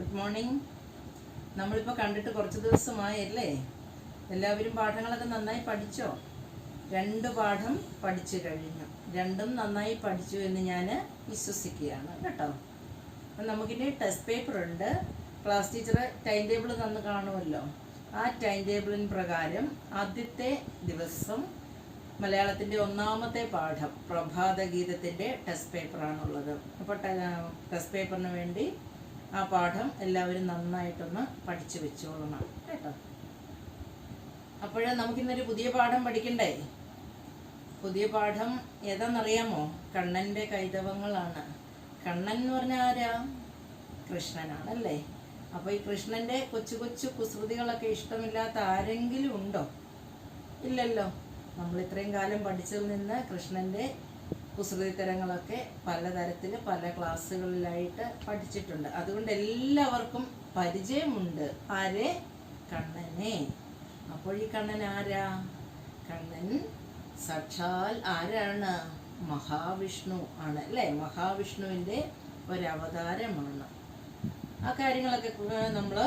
Good morning നമ്മളിപ്പോൾ കണ്ടിട്ട് കുറച്ച് ദിവസമായല്ലേ? എല്ലാവരും പാഠങ്ങളൊക്കെ നന്നായി പഠിച്ചോ? രണ്ട് പാഠം പഠിച്ചു കഴിഞ്ഞു. രണ്ടും നന്നായി പഠിച്ചു എന്ന് ഞാൻ വിശ്വസിക്കുകയാണ് കേട്ടോ. അപ്പം നമുക്കിനി ടെസ്റ്റ് പേപ്പർ ഉണ്ട്. ക്ലാസ് ടീച്ചർ ടൈം ടേബിൾ തന്ന് കാണുമല്ലോ. ആ ടൈം ടേബിളിന് പ്രകാരം ആദ്യത്തെ ദിവസം മലയാളത്തിന്റെ ഒന്നാമത്തെ പാഠം പ്രഭാത ഗീതത്തിന്റെ ടെസ്റ്റ് പേപ്പറാണുള്ളത് അപ്പോൾ ടെസ്റ്റ് പേപ്പറിന് വേണ്ടി ആ പാഠം എല്ലാവരും നന്നായിട്ടൊന്ന് പഠിച്ചു വെച്ചോളണം കേട്ടോ. അപ്പോഴേ നമുക്കിന്നൊരു പുതിയ പാഠം പഠിക്കണ്ടേ? പുതിയ പാഠം ഏതാണെന്നറിയാമോ കണ്ണന്റെ കൈതവങ്ങളാണ്. കണ്ണൻ എന്ന് പറഞ്ഞാൽ ആരാ? കൃഷ്ണനാണല്ലേ. അപ്പോൾ ഈ കൃഷ്ണന്റെ കൊച്ചു കൊച്ചു കുസൃതികളൊക്കെ ഇഷ്ടമില്ലാത്ത ആരെങ്കിലും ഉണ്ടോ? ഇല്ലല്ലോ. നമ്മൾ ഇത്രയും കാലം പഠിച്ചതിൽ നിന്ന് കൃഷ്ണന്റെ കുസൃതിത്തരങ്ങളൊക്കെ പലതരത്തിൽ പല ക്ലാസ്സുകളിലായിട്ട് പഠിച്ചിട്ടുണ്ട്. അതുകൊണ്ട് എല്ലാവർക്കും പരിചയമുണ്ട്. ആരെ? കണ്ണനെ. അപ്പോൾ ഈ കണ്ണൻ ആരാ? കണ്ണൻ സാക്ഷാൽ ആരാണ്? മഹാവിഷ്ണു ആണ് അല്ലേ? മഹാവിഷ്ണുവിന്റെ ഒരവതാരമാണ്. ആ കാര്യങ്ങളൊക്കെ നമ്മൾ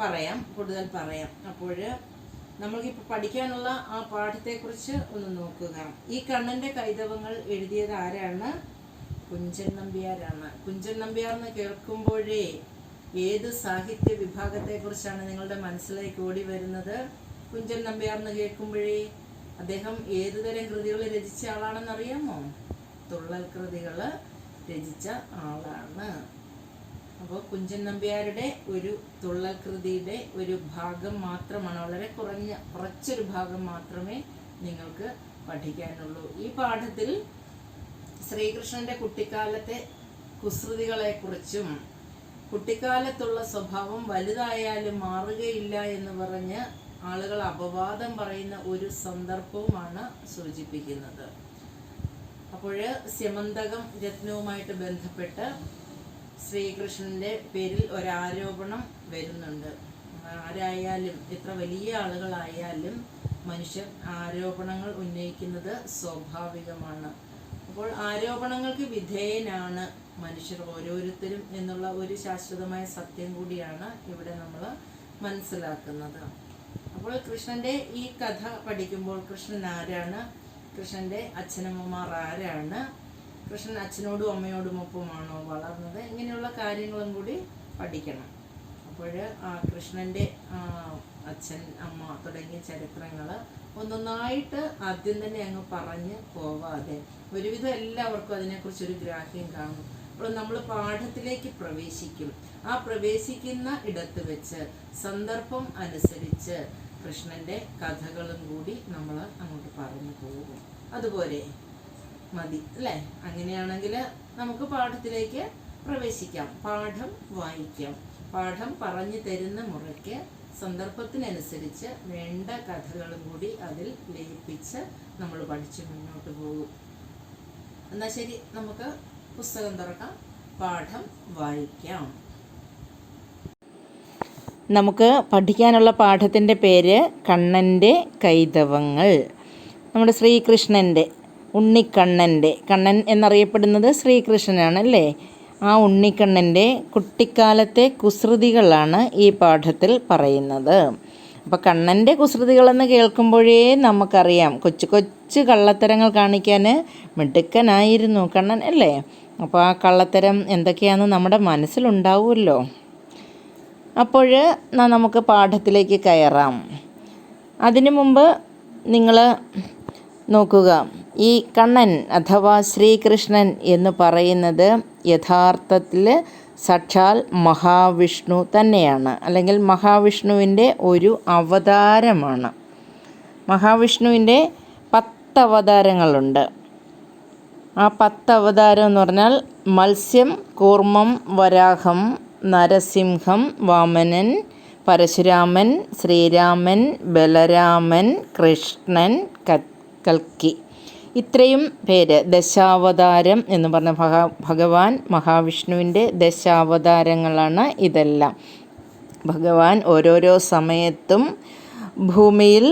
പറയാം കൂടുതൽ പറയാം. അപ്പോൾ നമ്മൾക്കിപ്പോൾ പഠിക്കാനുള്ള ആ പാഠത്തെക്കുറിച്ച് ഒന്ന് നോക്കുക. ഈ കണ്ണന്റെ കൈതവങ്ങൾ എഴുതിയത് ആരാണ്? കുഞ്ചൻ നമ്പ്യാരാണ്. കുഞ്ചൻ നമ്പ്യാർ എന്ന് കേൾക്കുമ്പോഴേ ഏത് സാഹിത്യ വിഭാഗത്തെക്കുറിച്ചാണ് നിങ്ങളുടെ മനസ്സിലേക്ക് ഓടി വരുന്നത്? കുഞ്ചൻ നമ്പ്യാർ എന്ന് കേൾക്കുമ്പോഴേ അദ്ദേഹം ഏതുതരം കൃതികൾ രചിച്ച ആളാണെന്ന് അറിയാമോ തുള്ളൽ കൃതികൾ രചിച്ച ആളാണ്. അപ്പോൾ കുഞ്ചൻ നമ്പ്യാരുടെ ഒരു തുള്ളൽ കൃതിയുടെ ഒരു ഭാഗം മാത്രമാണ് വളരെ കുറഞ്ഞ കുറച്ചൊരു ഭാഗം മാത്രമേ നിങ്ങൾക്ക് പഠിക്കാനുള്ളൂ. ഈ പാഠത്തിൽ ശ്രീകൃഷ്ണന്റെ കുട്ടിക്കാലത്തെ കുസൃതികളെക്കുറിച്ചും കുട്ടിക്കാലത്തുള്ള സ്വഭാവം വലുതായാലും മാറുകയില്ല എന്ന് പറഞ്ഞ് ആളുകൾ അപവാദം പറയുന്ന ഒരു സന്ദർഭവുമാണ് സൂചിപ്പിക്കുന്നത്. അപ്പോൾ സ്യമന്തകം രത്നവുമായിട്ട് ബന്ധപ്പെട്ട് ശ്രീകൃഷ്ണന്റെ പേരിൽ ഒരാരോപണം വരുന്നുണ്ട്. ആരായാലും എത്ര വലിയ ആളുകളായാലും മനുഷ്യർ ആരോപണങ്ങൾ ഉന്നയിക്കുന്നത് സ്വാഭാവികമാണ്. അപ്പോൾ ആരോപണങ്ങൾക്ക് വിധേയനാണ് മനുഷ്യർ ഓരോരുത്തരും എന്നുള്ള ഒരു ശാശ്വതമായ സത്യം കൂടിയാണ് ഇവിടെ നമ്മൾ മനസ്സിലാക്കുന്നത്. അപ്പോൾ കൃഷ്ണന്റെ ഈ കഥ പഠിക്കുമ്പോൾ കൃഷ്ണൻ ആരാണ്? കൃഷ്ണന്റെ അച്ഛനമ്മമാർ ആരാണ്? കൃഷ്ണൻ അച്ഛനോടും അമ്മയോടും ഒപ്പമാണോ വളർന്നത്? ഇങ്ങനെയുള്ള കാര്യങ്ങളും കൂടി പഠിക്കണം. അപ്പോൾ കൃഷ്ണന്റെ അച്ഛൻ അമ്മ തുടങ്ങിയ ചരിത്രങ്ങൾ ഒന്നൊന്നായിട്ട് ആദ്യം തന്നെ അങ്ങ് പറഞ്ഞ് പോവാതെ ഒരുവിധം എല്ലാവർക്കും അതിനെക്കുറിച്ചൊരു ഗ്രാഹ്യം കാണും. അപ്പോൾ നമ്മൾ പാഠത്തിലേക്ക് പ്രവേശിക്കും. ആ പ്രവേശിക്കുന്ന ഇടത്ത് വെച്ച് സന്ദർഭം അനുസരിച്ച് കൃഷ്ണന്റെ കഥകളും കൂടി നമ്മൾ അങ്ങോട്ട് പറഞ്ഞു പോകും. അതുപോലെ മതി അല്ലേ? അങ്ങനെയാണെങ്കിൽ നമുക്ക് പാഠത്തിലേക്ക് പ്രവേശിക്കാം. പാഠം വായിക്കാം. പാഠം പറഞ്ഞു തരുന്ന മുറയ്ക്ക് സന്ദർഭത്തിനനുസരിച്ച് വേണ്ട കഥകളും കൂടി അതിൽ ലയിപ്പിച്ച് നമ്മൾ പഠിച്ച് മുന്നോട്ട് പോകും. എന്നാൽ ശരി നമുക്ക് പുസ്തകം തുറക്കാം. പാഠം വായിക്കാം. നമുക്ക് പഠിക്കാനുള്ള പാഠത്തിന്റെ പേര് കണ്ണന്റെ കൈതവങ്ങൾ. നമ്മുടെ ശ്രീകൃഷ്ണന്റെ ഉണ്ണിക്കണ്ണന്റെ. കണ്ണൻ എന്നറിയപ്പെടുന്നത് ശ്രീകൃഷ്ണനാണ് അല്ലേ? ആ ഉണ്ണിക്കണ്ണന്റെ കുട്ടിക്കാലത്തെ കുസൃതികളാണ് ഈ പാഠത്തിൽ പറയുന്നത്. അപ്പോൾ കണ്ണന്റെ കുസൃതികളെന്ന് കേൾക്കുമ്പോഴേ നമുക്കറിയാം. കൊച്ചു കൊച്ചു കള്ളത്തരങ്ങൾ കാണിക്കാൻ മിടുക്കനായിരുന്നു കണ്ണൻ അല്ലേ? അപ്പോൾ ആ കള്ളത്തരം എന്തൊക്കെയാണെന്ന് നമ്മുടെ മനസ്സിലുണ്ടാവുമല്ലോ. അപ്പോൾ നമുക്ക് പാഠത്തിലേക്ക് കയറാം. അതിനു മുമ്പ് നിങ്ങൾ നോക്കുക. ഈ കണ്ണൻ അഥവാ ശ്രീകൃഷ്ണൻ എന്ന് പറയുന്നത് യഥാർത്ഥത്തിൽ സക്ഷാൽ മഹാവിഷ്ണു തന്നെയാണ്. അല്ലെങ്കിൽ മഹാവിഷ്ണുവിന്റെ ഒരു അവതാരമാണ്. മഹാവിഷ്ണുവിന്റെ പത്ത് അവതാരങ്ങളുണ്ട് ആ പത്ത് അവതാരം എന്ന് പറഞ്ഞാൽ മത്സ്യം കൂർമ്മം വരാഹം നരസിംഹം വാമനൻ പരശുരാമൻ ശ്രീരാമൻ ബലരാമൻ കൃഷ്ണൻ കൽക്കി. ഇത്രയും പേര് ദശാവതാരം എന്ന് പറഞ്ഞ ഭഗ ഭഗവാൻ മഹാവിഷ്ണുവിന്റെ ദശാവതാരങ്ങളാണ് ഇതെല്ലാം. ഭഗവാൻ ഓരോരോ സമയത്തും ഭൂമിയിൽ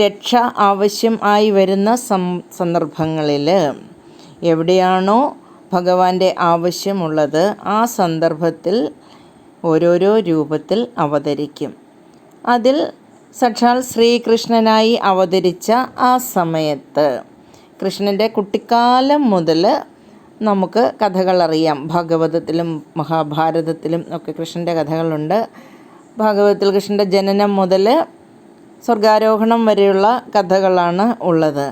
രക്ഷ ആവശ്യമായി വരുന്ന സം സന്ദർഭങ്ങളിൽ എവിടെയാണോ ഭഗവാന്റെ ആവശ്യമുള്ളത് ആ സന്ദർഭത്തിൽ ഓരോരോ രൂപത്തിൽ അവതരിക്കും. അതിൽ സക്ഷാൽ ശ്രീകൃഷ്ണനായി അവതരിച്ച ആ സമയത്ത് കൃഷ്ണന്റെ കുട്ടിക്കാലം മുതൽ നമുക്ക് കഥകളറിയാം ഭാഗവതത്തിലും മഹാഭാരതത്തിലും ഒക്കെ കൃഷ്ണന്റെ കഥകളുണ്ട്. ഭാഗവതത്തിൽ കൃഷ്ണന്റെ ജനനം മുതൽ സ്വർഗാരോഹണം വരെയുള്ള കഥകളാണ് ഉള്ളത്.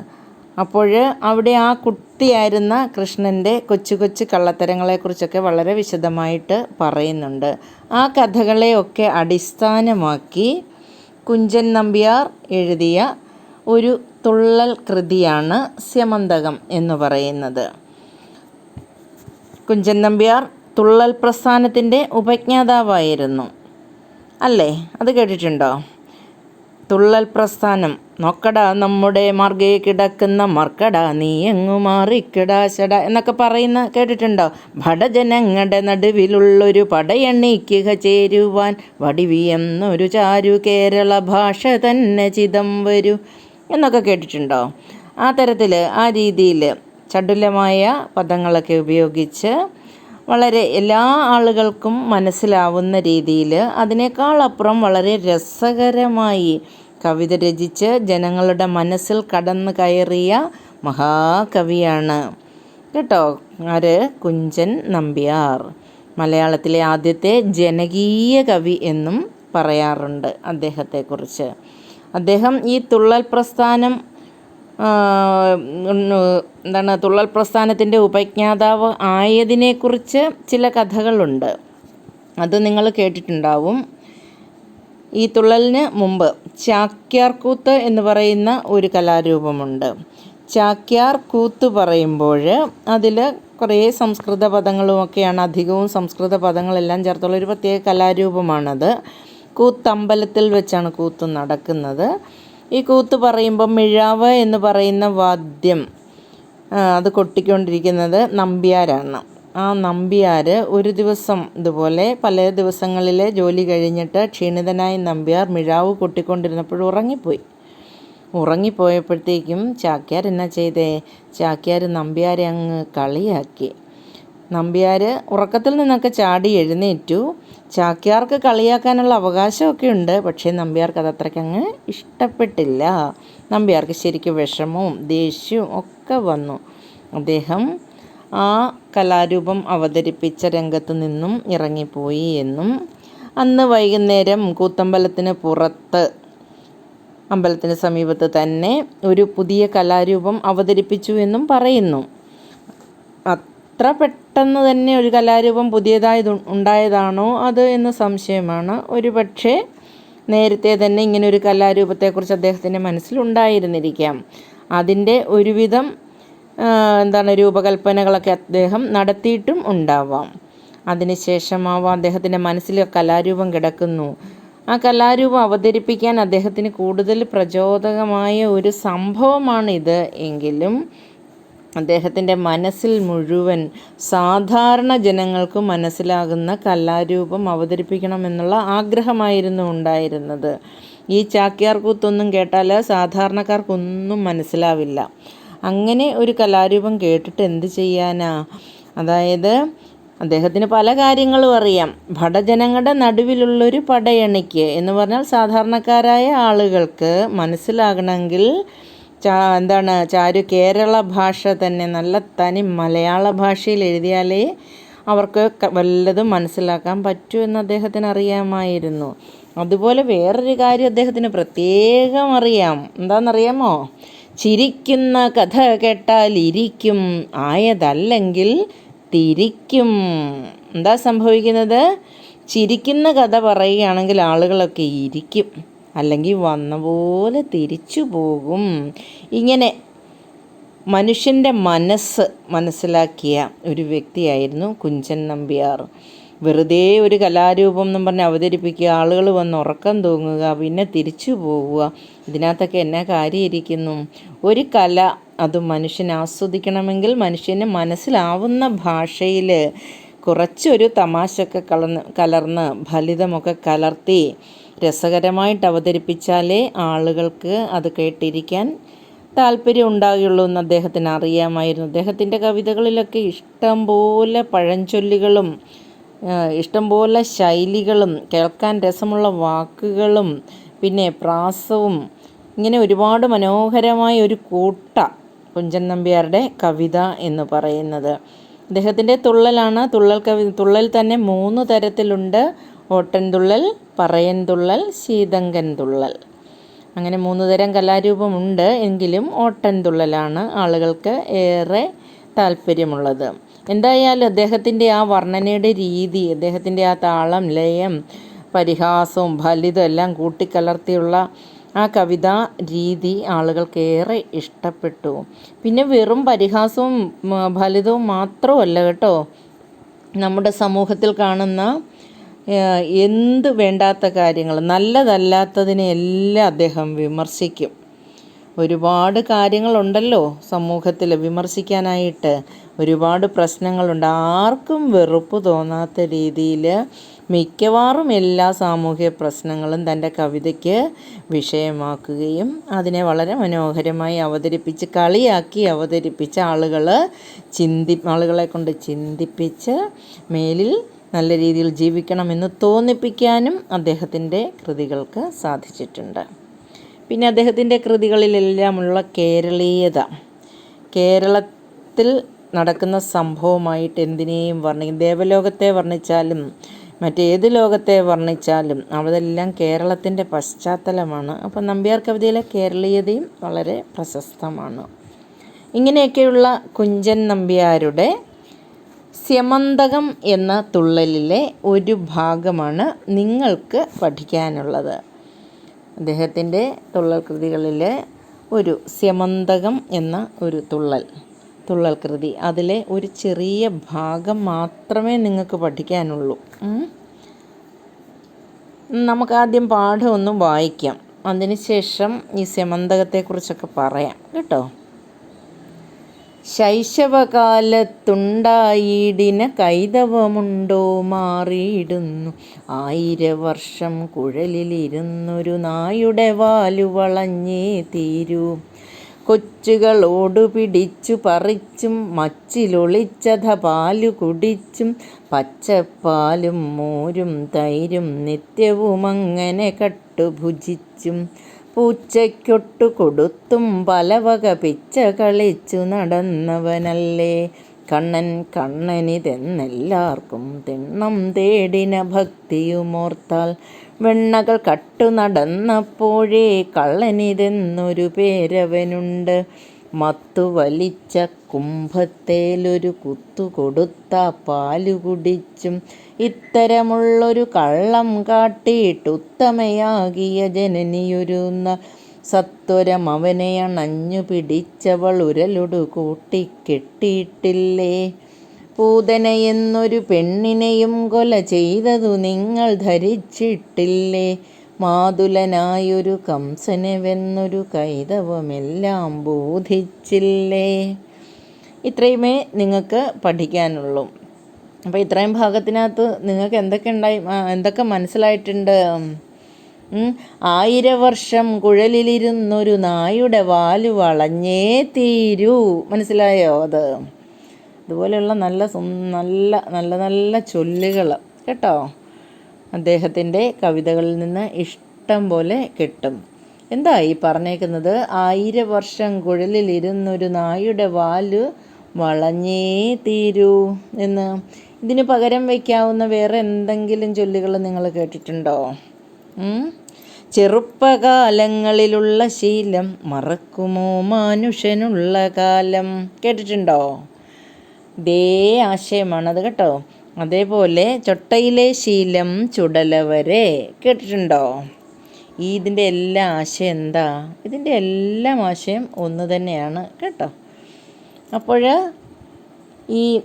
അപ്പോൾ അവിടെ ആ കുട്ടിയായിരുന്ന കൃഷ്ണന്റെ കൊച്ചു കൊച്ചു കള്ളത്തരങ്ങളെക്കുറിച്ചൊക്കെ വളരെ വിശദമായിട്ട് പറയുന്നുണ്ട്. ആ കഥകളെയൊക്കെ അടിസ്ഥാനമാക്കി കുഞ്ചൻ നമ്പ്യാർ എഴുതിയ ഒരു തുള്ളൽ കൃതിയാണ് സ്യമന്തകം എന്ന് പറയുന്നത്. കുഞ്ചൻ നമ്പ്യാർ തുള്ളൽ പ്രസ്ഥാനത്തിന്റെ ഉപജ്ഞാതാവായിരുന്നു. അല്ലേ? അത് കേട്ടിട്ടുണ്ടോ? തുള്ളൽ പ്രസ്ഥാനം നോക്കടാ നമ്മുടെ മാർഗേ കിടക്കുന്ന മർക്കട നീ എങ്ങു മാറിക്കിടാശട എന്നൊക്കെ പറയുന്ന കേട്ടിട്ടുണ്ടോ? ഭടജനങ്ങളുടെ നടുവിലുള്ളൊരു പടയണിക്കുക ചേരുവാൻ വടിവി എന്നൊരു ചാരു കേരള ഭാഷ തന്നെ ചിതം വരൂ എന്നൊക്കെ കേട്ടിട്ടുണ്ടോ? ആ തരത്തിൽ ആ രീതിയിൽ ചടുലമായ പദങ്ങളൊക്കെ ഉപയോഗിച്ച് വളരെ എല്ലാ ആളുകൾക്കും മനസ്സിലാവുന്ന രീതിയിൽ അതിനേക്കാൾ അപ്പുറം വളരെ രസകരമായി കവിത രചിച്ച് ജനങ്ങളുടെ മനസ്സിൽ കടന്നു കയറിയ മഹാകവിയാണ്. കേട്ടോ? ആര്? കുഞ്ചൻ നമ്പ്യാർ. മലയാളത്തിലെ ആദ്യത്തെ ജനകീയ കവി എന്നും പറയാറുണ്ട് അദ്ദേഹത്തെക്കുറിച്ച്. അദ്ദേഹം ഈ തുള്ളൽ പ്രസ്ഥാനം എന്താണ് തുള്ളൽ പ്രസ്ഥാനത്തിന്റെ ഉപജ്ഞാതാവ് ആയതിനെക്കുറിച്ച് ചില കഥകളുണ്ട്. അത് നിങ്ങൾ കേട്ടിട്ടുണ്ടാവും. ഈ തുള്ളലിന് മുമ്പ് ചാക്യാർ കൂത്ത് എന്ന് പറയുന്ന ഒരു കലാരൂപമുണ്ട്. ചാക്യാർ കൂത്ത് പറയുമ്പോൾ അതിൽ കുറേ സംസ്കൃത പദങ്ങളുമൊക്കെയാണ് അധികവും സംസ്കൃത പദങ്ങളെല്ലാം ചേർത്തുള്ള ഒരു പ്രത്യേക കലാരൂപമാണത്. കൂത്തമ്പലത്തിൽ വെച്ചാണ് കൂത്ത് നടക്കുന്നത്. ഈ കൂത്ത് പറയുമ്പോൾ മിഴാവ് എന്ന് പറയുന്ന വാദ്യം അത് കൊട്ടിക്കൊണ്ടിരിക്കുന്നത് നമ്പ്യാരാണ്. ആ നമ്പ്യാർ ഒരു ദിവസം ഇതുപോലെ പല ദിവസങ്ങളിലെ ജോലി കഴിഞ്ഞിട്ട് ക്ഷീണിതനായ നമ്പ്യാർ മിഴാവ് കൊട്ടിക്കൊണ്ടിരുന്നപ്പോൾ ഉറങ്ങിപ്പോയി. ഉറങ്ങിപ്പോയപ്പോഴത്തേക്കും ചാക്യാർ എന്നാ ചെയ്തേ? ചാക്യാർ നമ്പ്യാരെ അങ്ങ് കളിയാക്കി. നമ്പ്യാർ ഉറക്കത്തിൽ നിന്നൊക്കെ ചാടി എഴുന്നേറ്റു. ചാക്യാർക്ക് കളിയാക്കാനുള്ള അവകാശമൊക്കെ ഉണ്ട് പക്ഷേ നമ്പ്യാർക്ക് അത് അത്രയ്ക്കങ്ങ് ഇഷ്ടപ്പെട്ടില്ല. നമ്പ്യാർക്ക് ശരിക്കും വിഷമവും ദേഷ്യവും ഒക്കെ വന്നു. അദ്ദേഹം ആ കലാരൂപം അവതരിപ്പിച്ച രംഗത്തു നിന്നും ഇറങ്ങിപ്പോയി എന്നും അന്ന് വൈകുന്നേരം കൂത്തമ്പലത്തിന് പുറത്ത് അമ്പലത്തിന് സമീപത്ത് തന്നെ ഒരു പുതിയ കലാരൂപം അവതരിപ്പിച്ചു എന്നും പറയുന്നു. അത്ര പെട്ടെന്ന് തന്നെ ഒരു കലാരൂപം പുതിയതായി ഉണ്ടായതാണോ അത് എന്ന് സംശയമാണ്. ഒരു പക്ഷേ നേരത്തെ തന്നെ ഇങ്ങനെ ഒരു കലാരൂപത്തെക്കുറിച്ച് അദ്ദേഹത്തിന്റെ മനസ്സിലുണ്ടായിരുന്നിരിക്കാം അതിന്റെ ഒരുവിധം എന്താണ് രൂപകൽപ്പനകളൊക്കെ അദ്ദേഹം നടത്തിയിട്ടും ഉണ്ടാവാം. അതിനുശേഷമാവാം അദ്ദേഹത്തിന്റെ മനസ്സിൽ കലാരൂപം കിടക്കുന്നു. ആ കലാരൂപം അവതരിപ്പിക്കാൻ അദ്ദേഹത്തിന് കൂടുതൽ പ്രചോദകമായ ഒരു സംഭവമാണിത്. എങ്കിലും അദ്ദേഹത്തിന്റെ മനസ്സിൽ മുഴുവൻ സാധാരണ ജനങ്ങൾക്ക് മനസ്സിലാകുന്ന കലാരൂപം അവതരിപ്പിക്കണമെന്നുള്ള ആഗ്രഹമായിരുന്നു ഉണ്ടായിരുന്നത്. ഈ ചാക്യാർ കൂത്തൊന്നും കേട്ടാൽ സാധാരണക്കാർക്കൊന്നും മനസ്സിലാവില്ല. അങ്ങനെ ഒരു കലാരൂപം കേട്ടിട്ട് എന്ത് ചെയ്യാനാ? അതായത് അദ്ദേഹത്തിന് പല കാര്യങ്ങളും അറിയാം. ഭടജനങ്ങളുടെ നടുവിലുള്ളൊരു പടയണിക്ക് എന്ന് പറഞ്ഞാൽ സാധാരണക്കാരായ ആളുകൾക്ക് മനസ്സിലാകണമെങ്കിൽ ചാ എന്താണ് ചാരു കേരള ഭാഷ തന്നെ നല്ല തനി മലയാള ഭാഷയിൽ എഴുതിയാലേ അവർക്ക് വല്ലതും മനസ്സിലാക്കാൻ പറ്റൂ എന്ന് അദ്ദേഹത്തിന് അറിയാമായിരുന്നു. അതുപോലെ വേറൊരു കാര്യം അദ്ദേഹത്തിന് പ്രത്യേകം അറിയാം. എന്താണെന്നറിയാമോ ചിരിക്കുന്ന കഥ കേട്ടാൽ ഇരിക്കും ആയതല്ലെങ്കിൽ തിരിക്കും. എന്താ സംഭവിക്കുന്നത്? ചിരിക്കുന്ന കഥ പറയുകയാണെങ്കിൽ ആളുകളൊക്കെ ഇരിക്കും. അല്ലെങ്കിൽ വന്ന പോലെ തിരിച്ചു പോകും. ഇങ്ങനെ മനുഷ്യന്റെ മനസ്സ് മനസ്സിലാക്കിയ ഒരു വ്യക്തിയായിരുന്നു കുഞ്ചൻ നമ്പ്യാർ. വെറുതെ ഒരു കലാരൂപം എന്നും പറഞ്ഞ് അവതരിപ്പിക്കുക ആളുകൾ വന്ന് ഉറക്കം തൂങ്ങുക പിന്നെ തിരിച്ചു പോവുക ഇതിനകത്തൊക്കെ എന്നാ കാര്യമിരിക്കുന്നു ഒരു കല അത് മനുഷ്യൻ ആസ്വദിക്കണമെങ്കിൽ മനുഷ്യന് മനസ്സിലാവുന്ന ഭാഷയിൽ കുറച്ചൊരു തമാശയൊക്കെ കളന്ന് കലർന്ന് ഫലിതമൊക്കെ കലർത്തി രസകരമായിട്ട് അവതരിപ്പിച്ചാലേ ആളുകൾക്ക് അത് കേട്ടിരിക്കാൻ താല്പര്യം ഉണ്ടാകുള്ളൂ എന്ന് അദ്ദേഹത്തിന് അറിയാമായിരുന്നു. അദ്ദേഹത്തിന്റെ കവിതകളിലൊക്കെ ഇഷ്ടംപോലെ പഴഞ്ചൊല്ലുകളും ഇഷ്ടംപോലെ ശൈലികളും കേൾക്കാൻ രസമുള്ള വാക്കുകളും പിന്നെ പ്രാസവും ഇങ്ങനെ ഒരുപാട് മനോഹരമായ ഒരു കൂട്ട കുഞ്ചൻ നമ്പ്യാരുടെ കവിത എന്ന് പറയുന്നത്. അദ്ദേഹത്തിന്റെ തുള്ളലാണ് തുള്ളൽ കവി തുള്ളൽ തന്നെ മൂന്ന് തരത്തിലുണ്ട്. ഓട്ടൻ തുള്ളൽ പറയൻ തുള്ളൽ ശീതങ്കൻ തുള്ളൽ. അങ്ങനെ മൂന്ന് തരം കലാരൂപമുണ്ട് എങ്കിലും ഓട്ടൻ തുള്ളലാണ് ആളുകൾക്ക് ഏറെ താല്പര്യമുള്ളത്. എന്തായാലും അദ്ദേഹത്തിന്റെ ആ വർണനയുടെ രീതി അദ്ദേഹത്തിന്റെ ആ താളം ലയം പരിഹാസവും ഫലിതം എല്ലാം കൂട്ടിക്കലർത്തിയുള്ള ആ കവിതാ രീതി ആളുകൾക്കേറെ ഇഷ്ടപ്പെട്ടു. പിന്നെ വെറും പരിഹാസവും ഫലിതവും മാത്രമല്ല കേട്ടോ. നമ്മുടെ സമൂഹത്തിൽ കാണുന്ന എന്ത് വേണ്ടാത്ത കാര്യങ്ങൾ നല്ലതല്ലാത്തതിനെ എല്ലാം അദ്ദേഹം വിമർശിക്കും. ഒരുപാട് കാര്യങ്ങളുണ്ടല്ലോ സമൂഹത്തിൽ വിമർശിക്കാനായിട്ട്. ഒരുപാട് പ്രശ്നങ്ങളുണ്ട്. ആർക്കും വെറുപ്പ് തോന്നാത്ത രീതിയിൽ മിക്കവാറും എല്ലാ സാമൂഹ്യ പ്രശ്നങ്ങളും തന്റെ കവിതയ്ക്ക് വിഷയമാക്കുകയും അതിനെ വളരെ മനോഹരമായി അവതരിപ്പിച്ച് കളിയാക്കി അവതരിപ്പിച്ച ആളുകൾ ചിന്തി ആളുകളെ കൊണ്ട് ചിന്തിപ്പിച്ച് മേലിൽ നല്ല രീതിയിൽ ജീവിക്കണമെന്ന് തോന്നിപ്പിക്കാനും അദ്ദേഹത്തിന്റെ കൃതികൾക്ക് സാധിച്ചിട്ടുണ്ട്. പിന്നെ അദ്ദേഹത്തിന്റെ കൃതികളിലെല്ലാമുള്ള കേരളീയത. കേരളത്തിൽ നടക്കുന്ന സംഭവമായിട്ട് എന്തിനേയും വർണിക്കും. ദേവലോകത്തെ വർണിച്ചാലും മറ്റേത് ലോകത്തെ വർണിച്ചാലും അവതെല്ലാം കേരളത്തിന്റെ പശ്ചാത്തലമാണ്. അപ്പം നമ്പ്യാർ കവിതയിലെ കേരളീയതയും വളരെ പ്രശസ്തമാണ്. ഇങ്ങനെയൊക്കെയുള്ള കുഞ്ചൻ നമ്പ്യാരുടെ സ്യമന്തകം എന്ന തുള്ളലിലെ ഒരു ഭാഗമാണ് നിങ്ങൾക്ക് പഠിക്കാനുള്ളത്. അദ്ദേഹത്തിന്റെ തുള്ളൽ കൃതികളിലെ ഒരു സ്യമന്തകം എന്ന ഒരു തുള്ളൽ തുള്ളൽ കൃതി അതിലെ ഒരു ചെറിയ ഭാഗം മാത്രമേ നിങ്ങൾക്ക് പഠിക്കാനുള്ളൂ. നമുക്കാദ്യം നമുക്ക് ആദ്യം പാഠം ഒന്ന് വായിക്കാം. അതിനുശേഷം ഈ സ്യമന്തകത്തെക്കുറിച്ചൊക്കെ പറയാം. കേട്ടോ? ശൈശവകാലത്തുണ്ടായിടിന കൈതവമുണ്ടോ മാറിയിടുന്നു. ആയിര വർഷം കുഴലിലിരുന്നൊരു നായുടെ വാലു വളഞ്ഞേ തീരൂ. കൊച്ചുകളോടു പിടിച്ചു പറിച്ചും മച്ചിലൊളിച്ചത പാലു കുടിച്ചും പച്ചപ്പാലും മോരും തൈരും നിത്യവും അങ്ങനെ കട്ടുഭുജിച്ചും പൂച്ചയ്ക്കൊട്ടു കൊടുത്തും പലവക പിച്ച കളിച്ചു നടന്നവനല്ലേ. കണ്ണൻ കണ്ണനിതെന്നെല്ലാവർക്കും തിണ്ണം തേടിന ഭക്തിയുമോർത്താൽ വെണ്ണകൾ കട്ടു നടന്നപ്പോഴേ കള്ളനിതെന്നൊരു പേരവനുണ്ട്. മത്തു വലിച്ച കുംഭത്തേലൊരു കുത്തു കൊടുത്ത പാലു കുടിച്ചും ഇത്തരമുള്ളൊരു കള്ളം കാട്ടിയിട്ടുത്തമയാകിയ ജനനിയൊരുന്ന സത്വരം അവനെ അണഞ്ഞു പിടിച്ചവൾ ഉരലൊടു കൂട്ടിക്കെട്ടിയിട്ടില്ലേ? പൂതനയെന്നൊരു പെണ്ണിനെയും കൊല ചെയ്തതു നിങ്ങൾ ധരിച്ചിട്ടില്ലേ? മാതുലനായൊരു കംസനവെന്നൊരു കൈതവമെല്ലാം ബോധിച്ചില്ലേ? ഇത്രയുമേ നിങ്ങൾക്ക് പഠിക്കാനുള്ളൂ. അപ്പോൾ ഇത്രയും ഭാഗത്തിനകത്ത് നിങ്ങൾക്ക് എന്തൊക്കെ ഉണ്ടായി എന്തൊക്കെ മനസ്സിലായിട്ടുണ്ട്? ആയിരം വർഷം കുഴലിലിരുന്നൊരു നായുടെ വാൽ വളഞ്ഞേ തീരൂ. മനസ്സിലായോ അത്? അതുപോലെയുള്ള നല്ല നല്ല നല്ല നല്ല ചൊല്ലുകൾ കേട്ടോ? അദ്ദേഹത്തിന്റെ കവിതകളിൽ നിന്ന് ഇഷ്ടം പോലെ കിട്ടും. എന്താ ഈ പറഞ്ഞേക്കുന്നത്? ആയിര വർഷം കുഴലിലിരുന്നൊരു നായുടെ വാൽ വളഞ്ഞേ തീരൂ എന്ന്. ഇതിന് പകരം വയ്ക്കാവുന്ന വേറെ എന്തെങ്കിലും ചൊല്ലുകൾ നിങ്ങൾ കേട്ടിട്ടുണ്ടോ? ചെറുപ്പകാലങ്ങളിലുള്ള ശീലം മറക്കുമോ മനുഷ്യനുള്ള കാലം? കേട്ടിട്ടുണ്ടോ? ഇതേ ആശയമാണത് കേട്ടോ. അതേപോലെ ചൊട്ടയിലെ ശീലം ചുടലവരെ കേട്ടിട്ടുണ്ടോ? ഈ ഇതിന്റെ എല്ലാ ആശയം എന്താ? ഇതിന്റെ എല്ലാം ആശയം ഒന്ന് തന്നെയാണ് കേട്ടോ. അപ്പോൾ ഈ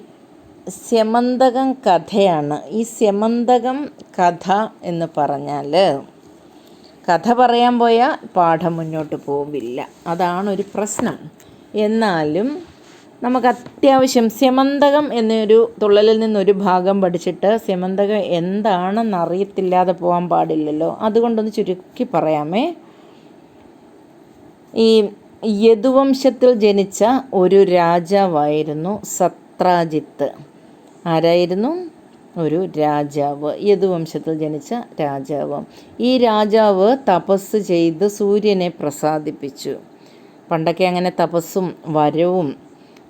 സ്യമന്തകം കഥയാണ് ഈ സ്യമന്തകം കഥ എന്ന് പറഞ്ഞാൽ കഥ പറയാൻ പോയാൽ പാഠം മുന്നോട്ട് പോവില്ല. അതാണ് ഒരു പ്രശ്നം. എന്നാലും നമുക്ക് അത്യാവശ്യം സ്യമന്തകം എന്നൊരു തുള്ളലിൽ നിന്നൊരു ഭാഗം പഠിച്ചിട്ട് സ്യമന്തകം എന്താണെന്ന് അറിയത്തില്ലാതെ പോകാൻ പാടില്ലല്ലോ. അതുകൊണ്ടൊന്ന് ചുരുക്കി പറയാമേ. ഈ യദുവംശത്തിൽ ജനിച്ച ഒരു രാജാവായിരുന്നു സത്രാജിത്ത്. ആരായിരുന്നു? ഒരു രാജാവ്. യദുവംശത്തിൽ ജനിച്ച രാജാവ്. ഈ രാജാവ് തപസ് ചെയ്ത് സൂര്യനെ പ്രസാദിപ്പിച്ചു. പണ്ടൊക്കെ അങ്ങനെ തപസ്സും വരവും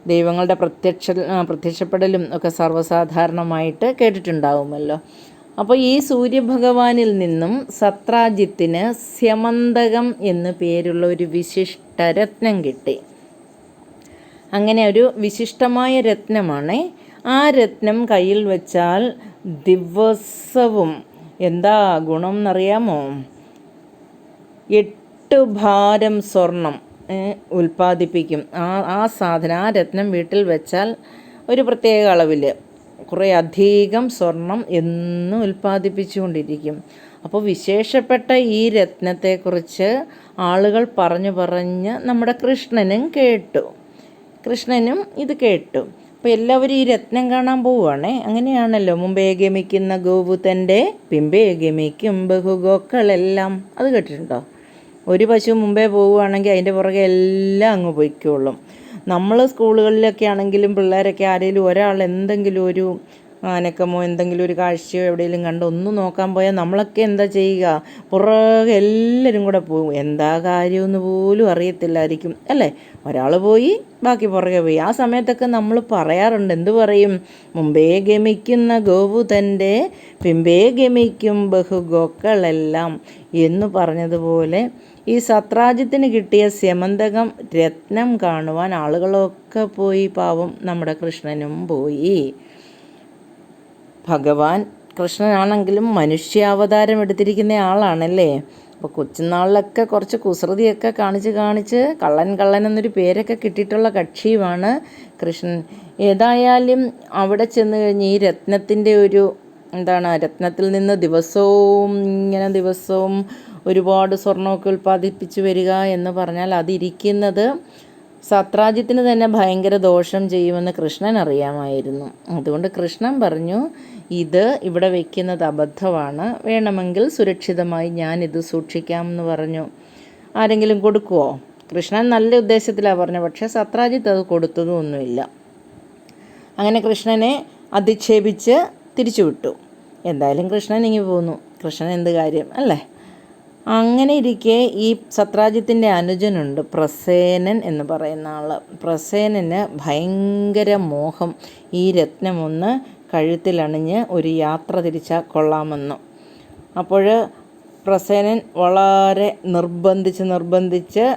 ദൈവങ്ങളുടെ പ്രത്യക്ഷ പ്രത്യക്ഷപ്പെടലും ഒക്കെ സർവസാധാരണമായിട്ട് കേട്ടിട്ടുണ്ടാവുമല്ലോ. അപ്പോൾ ഈ സൂര്യഭഗവാനിൽ നിന്നും സത്രാജിത്തിന് സ്യമന്തകം എന്നു പേരുള്ള ഒരു വിശിഷ്ട രത്നം കിട്ടി. അങ്ങനെ ഒരു വിശിഷ്ടമായ രത്നമാണ്. ആ രത്നം കയ്യിൽ വെച്ചാൽ ദിവസവും എന്താ ഗുണം എന്നറിയാമോ? എട്ട് ഭാരം സ്വർണം ഉൽപ്പാദിപ്പിക്കും. ആ ആ സാധനം ആ രത്നം വീട്ടിൽ വെച്ചാൽ ഒരു പ്രത്യേക അളവിൽ കുറേ അധികം സ്വർണം എന്നും ഉൽപ്പാദിപ്പിച്ചുകൊണ്ടിരിക്കും. അപ്പോൾ വിശേഷപ്പെട്ട ഈ രത്നത്തെക്കുറിച്ച് ആളുകൾ പറഞ്ഞു പറഞ്ഞ് നമ്മുടെ കൃഷ്ണനും കേട്ടു. കൃഷ്ണനും ഇത് കേട്ടു. അപ്പോൾ എല്ലാവരും ഈ രത്നം കാണാൻ പോവുകയാണേ. അങ്ങനെയാണല്ലോ മുമ്പേ ഗമിക്കുന്ന ഗോപുതന്റെ പിമ്പേ ഗമിക്കും ബഹുഗോക്കളെല്ലാം. അത് കേട്ടിട്ടുണ്ടോ? ഒരു പശു മുമ്പേ പോവുകയാണെങ്കിൽ അതിന്റെ പുറകെ എല്ലാം അങ്ങ് പൊയ്ക്കോളും. നമ്മൾ സ്കൂളുകളിലൊക്കെ ആണെങ്കിലും പിള്ളേരൊക്കെ ആരെങ്കിലും ഒരാൾ എന്തെങ്കിലും ഒരു അനക്കമോ എന്തെങ്കിലും ഒരു കാഴ്ചയോ എവിടെയെങ്കിലും കണ്ട് ഒന്ന് നോക്കാൻ പോയാൽ നമ്മളൊക്കെ എന്താ ചെയ്യുക? പുറകെ എല്ലാവരും കൂടെ പോകും. എന്താ കാര്യമെന്ന് പോലും അറിയത്തില്ലായിരിക്കും അല്ലേ? ഒരാൾ പോയി ബാക്കി പുറകെ പോയി. ആ സമയത്തൊക്കെ നമ്മൾ പറയാറുണ്ട് എന്തു പറയും? മുമ്പേ ഗമിക്കുന്ന ഗോവു തന്റെ പിമ്പേ ഗമിക്കും ബഹുഗോക്കളെല്ലാം എന്ന് പറഞ്ഞതുപോലെ ഈ സത്രാജ്യത്തിന് കിട്ടിയ സ്യമന്തകം രത്നം കാണുവാൻ ആളുകളൊക്കെ പോയി. പാവം നമ്മുടെ കൃഷ്ണനും പോയി. ഭഗവാൻ കൃഷ്ണനാണെങ്കിലും മനുഷ്യാവതാരം എടുത്തിരിക്കുന്ന ആളാണല്ലേ? അപ്പോൾ കൊച്ചുനാളിലൊക്കെ കുറച്ച് കുസൃതിയൊക്കെ കാണിച്ച് കാണിച്ച് കള്ളൻ കള്ളൻ എന്നൊരു പേരൊക്കെ കിട്ടിയിട്ടുള്ള കക്ഷിയുമാണ് കൃഷ്ണൻ. ഏതായാലും അവിടെ ചെന്ന് കഴിഞ്ഞ് ഈ രത്നത്തിന്റെ ഒരു എന്താണ് രത്നത്തിൽ നിന്ന് ദിവസവും ഇങ്ങനെ ദിവസവും ഒരുപാട് സ്വർണമൊക്കെ ഉൽപ്പാദിപ്പിച്ച് വരിക എന്ന് പറഞ്ഞാൽ അതിരിക്കുന്നത് സത്രാജ്യത്തിന് തന്നെ ഭയങ്കര ദോഷം ചെയ്യുമെന്ന് കൃഷ്ണൻ അറിയാമായിരുന്നു. അതുകൊണ്ട് കൃഷ്ണൻ പറഞ്ഞു ഇത് ഇവിടെ വയ്ക്കുന്നത് അബദ്ധമാണ്. വേണമെങ്കിൽ സുരക്ഷിതമായി ഞാനിത് ഇത് സൂക്ഷിക്കാം എന്ന് പറഞ്ഞു. ആരെങ്കിലും കൊടുക്കുമോ കൃഷ്ണൻ നല്ല ഉദ്ദേശത്തിലാണ് പറഞ്ഞത്. പക്ഷേ സത്രാജിത്ത് അത് കൊടുത്തതൊന്നുമില്ല. അങ്ങനെ കൃഷ്ണനെ അധിക്ഷേപിച്ച് തിരിച്ചുവിട്ടു. എന്തായാലും കൃഷ്ണൻ ഇങ്ങി പോന്നു. കൃഷ്ണൻ എന്ത് കാര്യം? അല്ലേ? അങ്ങനെ ഇരിക്കെ ഈ സത്രാജിത്തിന്റെ അനുജനുണ്ട് പ്രസേനൻ എന്ന് പറയുന്ന ആൾ പ്രസേനന് ഭയങ്കര മോഹം. ഈ രത്നമൊന്ന് കഴുത്തിലണിഞ്ഞ് ഒരു യാത്ര തിരിച്ചാൽ കൊള്ളാമെന്നു. അപ്പോൾ പ്രസേനൻ വളരെ നിർബന്ധിച്ച് നിർബന്ധിച്ച്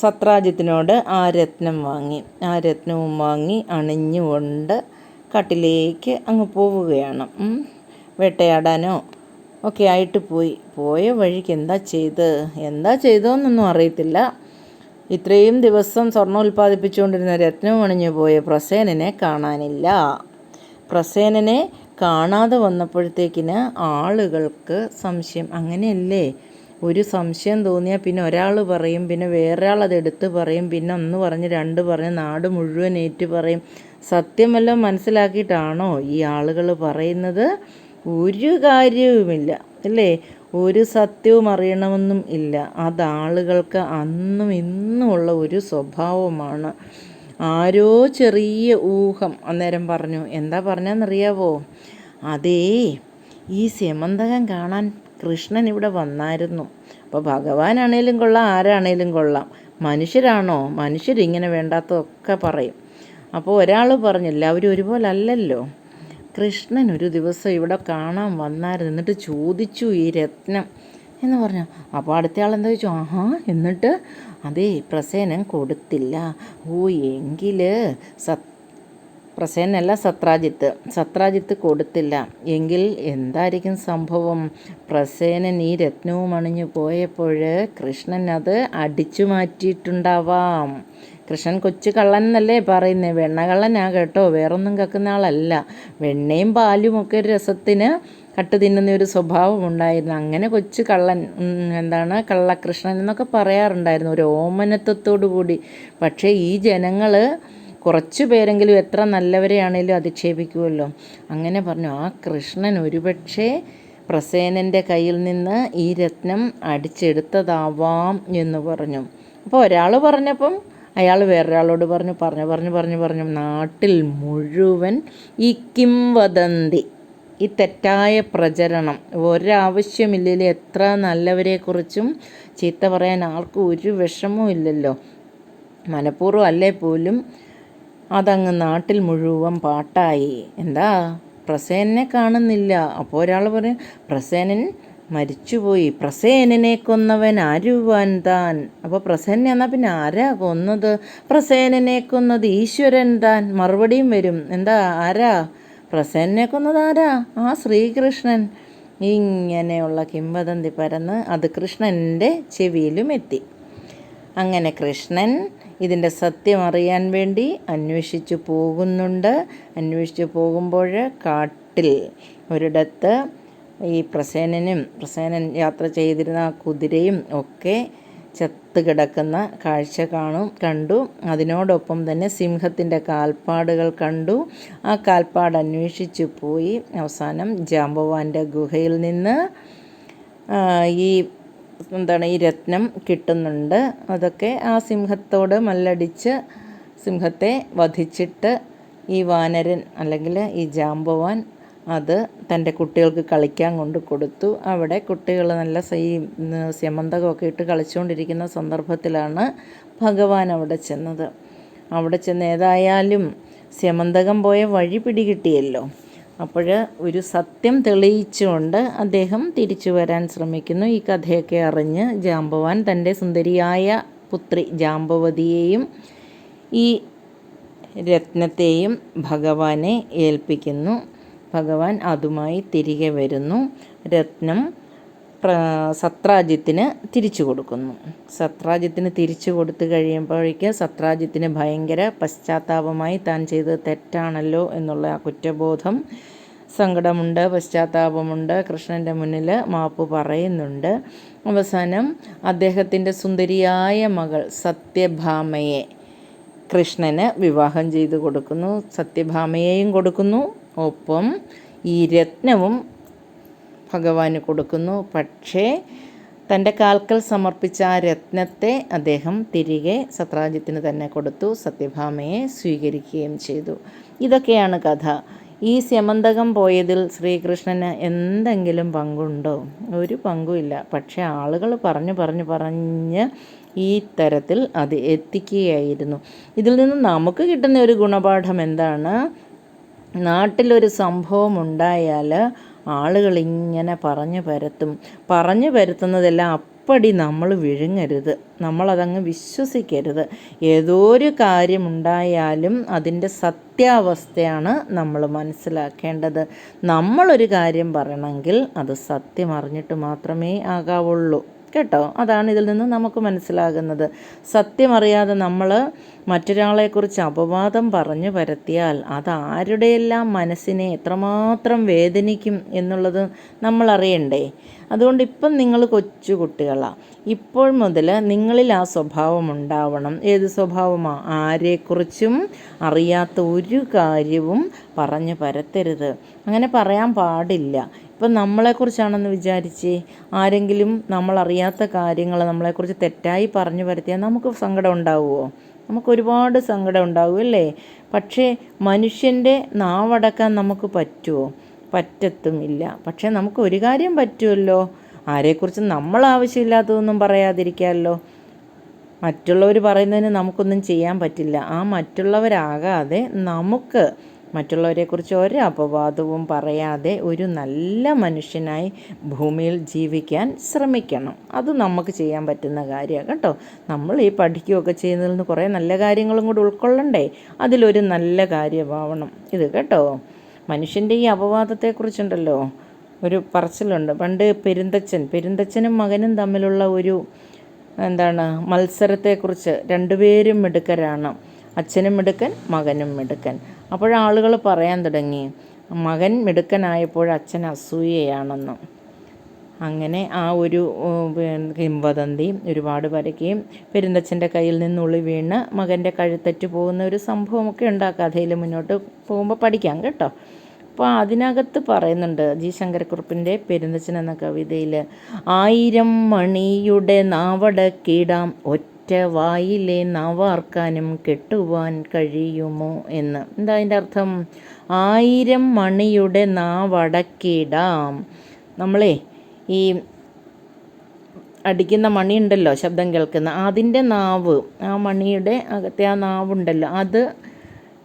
സത്രാജിത്തിനോട് ആ രത്നം വാങ്ങി. ആ രത്നവും വാങ്ങി അണിഞ്ഞുകൊണ്ട് കട്ടിലേക്ക് അങ്ങ് പോവുകയാണ്. വേട്ടയാടാനോ? ഒക്കെ ആയിട്ട് പോയി. പോയ വഴിക്ക് എന്താ ചെയ്ത്? എന്താ ചെയ്തോന്നൊന്നും അറിയത്തില്ല. ഇത്രയും ദിവസം സ്വർണം ഉൽപ്പാദിപ്പിച്ചുകൊണ്ടിരുന്ന രത്നം അണിഞ്ഞു പോയ പ്രസേനനെ കാണാനില്ല. പ്രസേനനെ കാണാതെ വന്നപ്പോഴത്തേക്കിന് ആളുകൾക്ക് സംശയം. അങ്ങനെയല്ലേ? ഒരു സംശയം തോന്നിയാൽ പിന്നെ ഒരാൾ പറയും പിന്നെ വേറൊരാൾ അത് എടുത്ത് പറയും പിന്നെ ഒന്ന് പറഞ്ഞ് രണ്ട് പറഞ്ഞ് നാട് മുഴുവൻ ഏറ്റു പറയും. സത്യമെല്ലാം മനസ്സിലാക്കിയിട്ടാണോ ഈ ആളുകൾ പറയുന്നത്? ഒരു കാര്യവുമില്ല അല്ലേ? ഒരു സത്യവും അറിയണമെന്നും ഇല്ല. അത് ആളുകൾക്ക് അന്നും ഇന്നുമുള്ള ഒരു സ്വഭാവമാണ്. ആരോ ചെറിയ ഊഹം അന്നേരം പറഞ്ഞു എന്താ പറഞ്ഞെന്നറിയാവോ അതേ ഈ സ്യമന്തകം കാണാൻ കൃഷ്ണൻ ഇവിടെ വന്നായിരുന്നു. അപ്പോൾ ഭഗവാനാണേലും കൊള്ളാം ആരാണേലും കൊള്ളാം. മനുഷ്യരാണോ? മനുഷ്യരിങ്ങനെ വേണ്ടാത്തതൊക്കെ പറയും. അപ്പോൾ ഒരാൾ പറഞ്ഞു എല്ലാവരും ഒരുപോലെ അല്ലല്ലോ കൃഷ്ണൻ ഒരു ദിവസം ഇവിടെ കാണാൻ വന്നായിരുന്നു. എന്നിട്ട് ചോദിച്ചു ഈ രത്നം. എന്ന് പറഞ്ഞു. അപ്പോൾ അടുത്ത ആൾ എന്താ ചോദിച്ചു ആഹാ എന്നിട്ട് അതേ പ്രസേനം കൊടുത്തില്ല. ഓ എങ്കിൽ സത് പ്രസേനല്ല സത്രാജിത്ത്. സത്രാജിത്ത് കൊടുത്തില്ല. എങ്കിൽ എന്തായിരിക്കും സംഭവം? പ്രസേനൻ ഈ രത്നവും അണിഞ്ഞു പോയപ്പോൾ കൃഷ്ണൻ അത് അടിച്ചു മാറ്റിയിട്ടുണ്ടാവാം. കൃഷ്ണൻ കൊച്ചു കള്ളൻ എന്നല്ലേ പറയുന്നത് വെണ്ണ കള്ളനാ കേട്ടോ. വേറൊന്നും കക്കുന്ന ആളല്ല. വെണ്ണയും പാലും ഒക്കെ ഒരു രസത്തിന് കട്ട് തിന്നുന്ന ഒരു സ്വഭാവം ഉണ്ടായിരുന്നു. അങ്ങനെ കൊച്ചു കള്ളൻ എന്താണ് കള്ളകൃഷ്ണൻ എന്നൊക്കെ പറയാറുണ്ടായിരുന്നു. ഒരു ഓമനത്വത്തോടു കൂടി പക്ഷേ ഈ ജനങ്ങൾ കുറച്ച് പേരെങ്കിലും എത്ര നല്ലവരെയാണേലും അധിക്ഷേപിക്കുമല്ലോ അങ്ങനെ പറഞ്ഞു ആ കൃഷ്ണൻ ഒരുപക്ഷെ പ്രസേനന്റെ കയ്യിൽ നിന്ന് ഈ രത്നം അടിച്ചെടുത്തതാവാം എന്ന് പറഞ്ഞു. അപ്പോൾ ഒരാൾ പറഞ്ഞപ്പം അയാൾ വേറൊരാളോട് പറഞ്ഞു പറഞ്ഞു പറഞ്ഞു പറഞ്ഞു പറഞ്ഞു നാട്ടിൽ മുഴുവൻ ഈ കിംവദന്തി ഈ തെറ്റായ പ്രചരണം ഒരാവശ്യമില്ലല്ലോ എത്ര നല്ലവരെക്കുറിച്ചും ചീത്ത പറയാൻ ആർക്കും ഒരു വിഷമവും ഇല്ലല്ലോ. മനഃപൂർവം അല്ലേ പോലും അതങ്ങ് നാട്ടിൽ മുഴുവൻ പാട്ടായി. എന്താ? പ്രസേനെ കാണുന്നില്ല. അപ്പോൾ ഒരാൾ പറയും പ്രസേനൻ മരിച്ചുപോയി. പ്രസേനനെ കൊന്നവൻ ആരുവാൻ താൻ. അപ്പോൾ പ്രസേനെ എന്നാൽ പിന്നെ ആരാ കൊന്നത്? പ്രസേനനെ കൊന്നത് ഈശ്വരൻ താൻ. മറുപടിയും വരും. എന്താ? ആരാ? പ്രസേനെ കൊന്നത് ആരാ? ആ ശ്രീകൃഷ്ണൻ. ഇങ്ങനെയുള്ള കിംവദന്തി പരന്ന് അത് കൃഷ്ണന്റെ ചെവിയിലും എത്തി. അങ്ങനെ കൃഷ്ണൻ ഇതിന്റെ സത്യം അറിയാൻ വേണ്ടി അന്വേഷിച്ചു പോകുന്നുണ്ട്. അന്വേഷിച്ചു പോകുമ്പോൾ കാട്ടിൽ ഒരിടത്ത് ഈ പ്രസേനനും പ്രസേനൻ യാത്ര ചെയ്തിരുന്ന ആ കുതിരയും ഒക്കെ ചത്ത് കിടക്കുന്ന കാഴ്ച കാണും കണ്ടു. അതിനോടൊപ്പം തന്നെ സിംഹത്തിന്റെ കാൽപ്പാടുകൾ കണ്ടു. ആ കാൽപ്പാട് അന്വേഷിച്ചു പോയി. അവസാനം ജാമ്പവാന്റെ ഗുഹയിൽ നിന്ന് ഈ എന്താണ് ഈ രത്നം കിട്ടുന്നുണ്ട്. അതൊക്കെ ആ സിംഹത്തോട് മല്ലടിച്ച് സിംഹത്തെ വധിച്ചിട്ട് ഈ വാനരൻ അല്ലെങ്കിൽ ഈ ജാമ്പവാൻ അത് തന്റെ കുട്ടികൾക്ക് കളിക്കാൻ കൊണ്ട് കൊടുത്തു. അവിടെ കുട്ടികൾ നല്ല സൈ സ്യമന്തകമൊക്കെ ഇട്ട് കളിച്ചുകൊണ്ടിരിക്കുന്ന സന്ദർഭത്തിലാണ് ഭഗവാൻ അവിടെ ചെന്നത്. അവിടെ ചെന്ന് ഏതായാലും സ്യമന്തകം പോയ വഴി പിടികിട്ടിയല്ലോ. അപ്പോൾ ഒരു സത്യം തെളിയിച്ചുകൊണ്ട് അദ്ദേഹം തിരിച്ചു വരാൻ ശ്രമിക്കുന്നു. ഈ കഥയൊക്കെ അറിഞ്ഞ് ജാമ്പവാൻ തന്റെ സുന്ദരിയായ പുത്രി ജാമ്പവതിയെയും ഈ രത്നത്തെയും ഭഗവാനെ ഏൽപ്പിക്കുന്നു. ഭഗവാൻ അതുമായി തിരികെ വരുന്നു. രത്നം സത്രാജിത്തിന് തിരിച്ചു കൊടുക്കുന്നു. സത്രാജിത്തിന് തിരിച്ചു കൊടുത്തു കഴിയുമ്പോഴേക്ക് സത്രാജിത്തിന് ഭയങ്കര പശ്ചാത്താപമായി താൻ ചെയ്തത് തെറ്റാണല്ലോ എന്നുള്ള ആ കുറ്റബോധം സങ്കടമുണ്ട് പശ്ചാത്താപമുണ്ട്. കൃഷ്ണന്റെ മുന്നിൽ മാപ്പ് പറയുന്നുണ്ട്. അവസാനം അദ്ദേഹത്തിന്റെ സുന്ദരിയായ മകൾ സത്യഭാമയെ കൃഷ്ണന് വിവാഹം ചെയ്തു കൊടുക്കുന്നു. സത്യഭാമയെയും കൊടുക്കുന്നു. ഒപ്പം ഈ രത്നവും ഭഗവാന് കൊടുക്കുന്നു. പക്ഷേ തന്റെ കാൽക്കൽ സമർപ്പിച്ച ആ രത്നത്തെ അദ്ദേഹം തിരികെ സത്രാജിത്തിന് തന്നെ കൊടുത്തു. സത്യഭാമയെ സ്വീകരിക്കുകയും ചെയ്തു. ഇതൊക്കെയാണ് കഥ. ഈ സ്യമന്തകം പോയതിൽ ശ്രീകൃഷ്ണന് എന്തെങ്കിലും പങ്കുണ്ടോ? ഒരു പങ്കുമില്ല. പക്ഷേ ആളുകൾ പറഞ്ഞു പറഞ്ഞു പറഞ്ഞ് ഈ തരത്തിൽ അത് എത്തിക്കുകയായിരുന്നു. ഇതിൽ നിന്ന് നമുക്ക് കിട്ടുന്ന ഒരു ഗുണപാഠം എന്താണ്? നാട്ടിലൊരു സംഭവം ഉണ്ടായാൽ ആളുകൾ ഇങ്ങനെ പറഞ്ഞു പരത്തും. പറഞ്ഞു പരത്തുന്നതെല്ലാം അപ്പടി നമ്മൾ വിഴുങ്ങരുത്. നമ്മളതങ്ങ് വിശ്വസിക്കരുത്. ഏതോ ഒരു കാര്യമുണ്ടായാലും അതിന്റെ സത്യാവസ്ഥയാണ് നമ്മൾ മനസ്സിലാക്കേണ്ടത്. നമ്മളൊരു കാര്യം പറയണമെങ്കിൽ അത് സത്യം അറിഞ്ഞിട്ട് മാത്രമേ ആകാവുള്ളൂ. കേട്ടോ? അതാണ് ഇതിൽ നിന്ന് നമുക്ക് മനസ്സിലാകുന്നത്. സത്യമറിയാതെ നമ്മൾ മറ്റൊരാളെക്കുറിച്ച് അപവാദം പറഞ്ഞു പരത്തിയാൽ അത് ആരുടെയെല്ലാം മനസ്സിനെ എത്രമാത്രം വേദനിക്കും എന്നുള്ളത് നമ്മൾ അറിയണ്ടേ? അതുകൊണ്ട് ഇപ്പം നിങ്ങൾ കൊച്ചു കുട്ടികളാണ് ഇപ്പോൾ മുതൽ നിങ്ങളിൽ ആ സ്വഭാവം ഉണ്ടാവണം. ഏത് സ്വഭാവമാണ് ആരെക്കുറിച്ചും അറിയാത്ത ഒരു കാര്യവും പറഞ്ഞു പരത്തരുത്. അങ്ങനെ പറയാൻ പാടില്ല. ഇപ്പം നമ്മളെക്കുറിച്ചാണെന്ന് വിചാരിച്ച് ആരെങ്കിലും നമ്മളറിയാത്ത കാര്യങ്ങൾ നമ്മളെക്കുറിച്ച് തെറ്റായി പറഞ്ഞു പരത്തിയാൽ നമുക്ക് സങ്കടം ഉണ്ടാവുമോ? നമുക്കൊരുപാട് സങ്കടം ഉണ്ടാവും അല്ലേ? പക്ഷേ മനുഷ്യന്റെ നാവടക്കാൻ നമുക്ക് പറ്റുമോ? പറ്റത്തുമില്ല. പക്ഷേ നമുക്ക് ഒരു കാര്യം പറ്റുമല്ലോ. ആരെക്കുറിച്ച് നമ്മൾ ആവശ്യമില്ലാത്തതൊന്നും പറയാതിരിക്കാമല്ലോ. മറ്റുള്ളവർ പറയുന്നതിന് നമുക്കൊന്നും ചെയ്യാൻ പറ്റില്ല. ആ മറ്റുള്ളവരാകാതെ നമുക്ക് മറ്റുള്ളവരെക്കുറിച്ച് ഒരു അപവാദവും പറയാതെ ഒരു നല്ല മനുഷ്യനായി ഭൂമിയിൽ ജീവിക്കാൻ ശ്രമിക്കണം. അത് നമുക്ക് ചെയ്യാൻ പറ്റുന്ന കാര്യമാണ് കേട്ടോ. നമ്മൾ ഈ പഠിക്കുകയൊക്കെ ചെയ്യുന്നതിൽ നിന്ന് കുറേ നല്ല കാര്യങ്ങളും കൂടി ഉൾക്കൊള്ളണ്ടേ? അതിലൊരു നല്ല കാര്യമാവണം. ഇത് കേട്ടോ. മനുഷ്യന്റെ ഈ അപവാദത്തെക്കുറിച്ചുണ്ടല്ലോ. ഒരു പറച്ചിലുണ്ട്. പണ്ട് പെരുന്തച്ഛൻ പെരുന്തച്ഛനും മകനും തമ്മിലുള്ള ഒരു എന്താണ് മത്സരത്തെക്കുറിച്ച് രണ്ടുപേരും മിടുക്കരാണ്. അച്ഛനും മിടുക്കൻ മകനും മിടുക്കൻ. അപ്പോഴാളുകൾ പറയാൻ തുടങ്ങി മകൻ മിടുക്കനായപ്പോൾ അച്ഛൻ അസൂയയാണെന്ന്. അങ്ങനെ ആ ഒരു കിംവദന്തി ഒരുപാട് പരക്കുകയും പെരുന്തച്ഛന്റെ കയ്യിൽ നിന്നുള്ളി വീണ് മകന്റെ കഴുത്തറ്റ് പോകുന്ന ഒരു സംഭവമൊക്കെ ഉണ്ട് ആ കഥയിൽ മുന്നോട്ട് പോകുമ്പോൾ പഠിക്കാം കേട്ടോ. അപ്പോൾ അതിനകത്ത് പറയുന്നുണ്ട് ജി ശങ്കരക്കുറുപ്പിന്റെ പെരുന്തച്ഛൻ എന്ന കവിതയിൽ ആയിരം മണിയുടെ നാവടക്കിടാം ഒറ്റ ഒറ്റ വായിലെ നാവാർക്കാനും കെട്ടുവാൻ കഴിയുമോ എന്ന്. എന്താ അതിന്റെ അർത്ഥം? ആയിരം മണിയുടെ നാവടക്കിടാം. നമ്മളെ ഈ അടിക്കുന്ന മണി ഉണ്ടല്ലോ ശബ്ദം കേൾക്കുന്ന. അതിന്റെ നാവ് ആ മണിയുടെ അകത്തെ ആ നാവുണ്ടല്ലോ അത്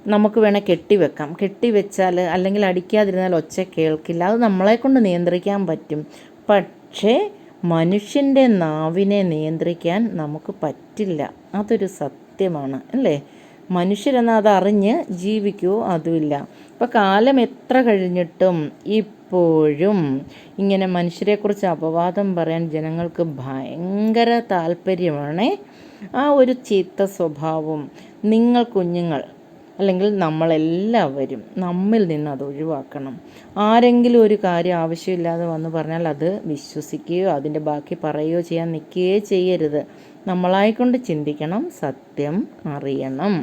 നമുക്ക് വേണേൽ കെട്ടിവെക്കാം. കെട്ടിവെച്ചാൽ അല്ലെങ്കിൽ അടിക്കാതിരുന്നാൽ ഒച്ച കേൾക്കില്ല. അത് നമ്മളെ കൊണ്ട് നിയന്ത്രിക്കാൻ പറ്റും. പക്ഷേ മനുഷ്യന്റെ നാവിനെ നിയന്ത്രിക്കാൻ നമുക്ക് പറ്റില്ല. അതൊരു സത്യമാണ് അല്ലേ? മനുഷ്യരെന്നാൽ അതറിഞ്ഞ് ജീവിക്കുമോ അതുമില്ല. ഇപ്പം കാലം എത്ര കഴിഞ്ഞിട്ടും ഇപ്പോഴും ഇങ്ങനെ മനുഷ്യരെക്കുറിച്ച് അപവാദം പറയാൻ ജനങ്ങൾക്ക് ഭയങ്കര താല്പര്യമാണ്. ആ ഒരു ചീത്ത സ്വഭാവം. നിങ്ങൾ കുഞ്ഞുങ്ങൾ അല്ലെങ്കിൽ നമ്മളെല്ലാവരും നമ്മിൽ നിന്ന് അത് ഒഴിവാക്കണം. ആരെങ്കിലും ഒരു കാര്യം ആവശ്യമില്ലാതെ വന്ന് പറഞ്ഞാൽ അത് വിശ്വസിക്കുകയോ അതിന്റെ ബാക്കി പറയുകയോ ചെയ്യാൻ നിൽക്കുകയോ ചെയ്യരുത്. നമ്മളായിക്കൊണ്ട് ചിന്തിക്കണം സത്യം അറിയണം.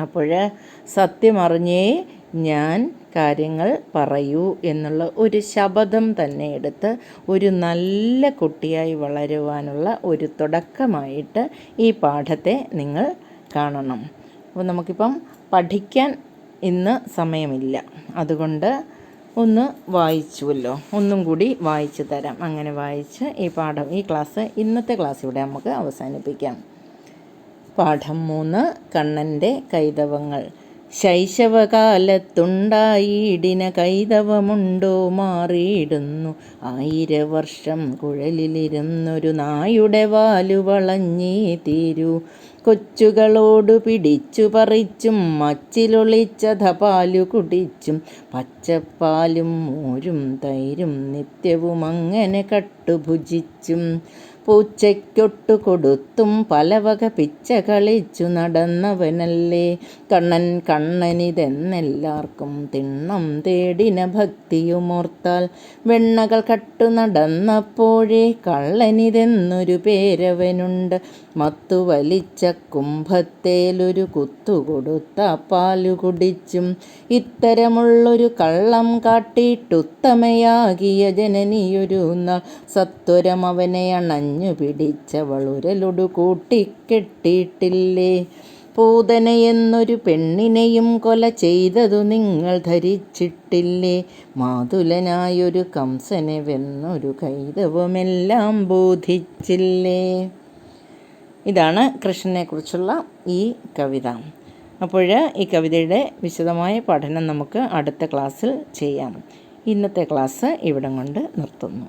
അപ്പോൾ സത്യം അറിഞ്ഞേ ഞാൻ കാര്യങ്ങൾ പറയൂ എന്നുള്ള ഒരു ശബദം തന്നെ എടുത്ത് ഒരു നല്ല കുട്ടിയായി വളരുവാനുള്ള ഒരു തുടക്കമായിട്ട് ഈ പാഠത്തെ നിങ്ങൾ കാണണം. അപ്പോൾ നമുക്കിപ്പം പഠിക്കാൻ ഇന്ന് സമയമില്ല. അതുകൊണ്ട് ഒന്ന് വായിച്ചുവല്ലോ. ഒന്നും കൂടി വായിച്ചു തരാം. അങ്ങനെ വായിച്ച് ഈ പാഠം ഈ ക്ലാസ് ഇന്നത്തെ ക്ലാസ് ഇവിടെ നമുക്ക് അവസാനിപ്പിക്കാം. പാഠം മൂന്ന് കണ്ണന്റെ കൈതവങ്ങൾ. ശൈശവകാലത്തുണ്ടായിടിന കൈതവമുണ്ടോ മാറിയിടുന്നു. ആയിര വർഷം കുഴലിലിരുന്നൊരു നായുടെ വാലു വളഞ്ഞേ തീരൂ. കൊച്ചുകളോടു പിടിച്ചു പറിച്ചും മച്ചിലൊളിച്ചത പാലു കുടിച്ചും പച്ചപ്പാലും മോരും തൈരും നിത്യവും അങ്ങനെ കട്ടുഭുജിച്ചും പൂച്ചയ്ക്കൊട്ടു കൊടുത്തും പലവക പിച്ച കളിച്ചു നടന്നവനല്ലേ. കണ്ണൻ കണ്ണനിതെന്നെല്ലാവർക്കും തിണ്ണം തേടിന ഭക്തിയുമോർത്താൽ വെണ്ണകൾ കട്ടു നടന്നപ്പോഴേ കള്ളനിതെന്നൊരു പേരവനുണ്ട്. മത്തു വലിച്ച കുംഭത്തേലൊരു കുത്തുകൊടുത്ത പാലു കുടിച്ചും ഇത്തരമുള്ളൊരു കള്ളം കാട്ടിട്ടുത്തമയാകിയ ജനനിയൊരു സത്വരം അവനെ അണഞ്ഞു പിടിച്ചവളുരലൊടു കൂട്ടിക്കെട്ടിയിട്ടില്ലേ പൂതനയെന്നൊരു പെണ്ണിനെയും കൊല ചെയ്തതു നിങ്ങൾ ധരിച്ചിട്ടില്ലേ? മാതുലനായൊരു കംസനെ വെന്നൊരു കൈതവുമെല്ലാം ബോധിച്ചില്ലേ? ഇതാണ് കൃഷ്ണനെക്കുറിച്ചുള്ള ഈ കവിത. അപ്പോൾ ഈ കവിതയുടെ വിശദമായ പഠനം നമുക്ക് അടുത്ത ക്ലാസ്സിൽ ചെയ്യാം. ഇന്നത്തെ ക്ലാസ് ഇവിടം കൊണ്ട് നിർത്തുന്നു.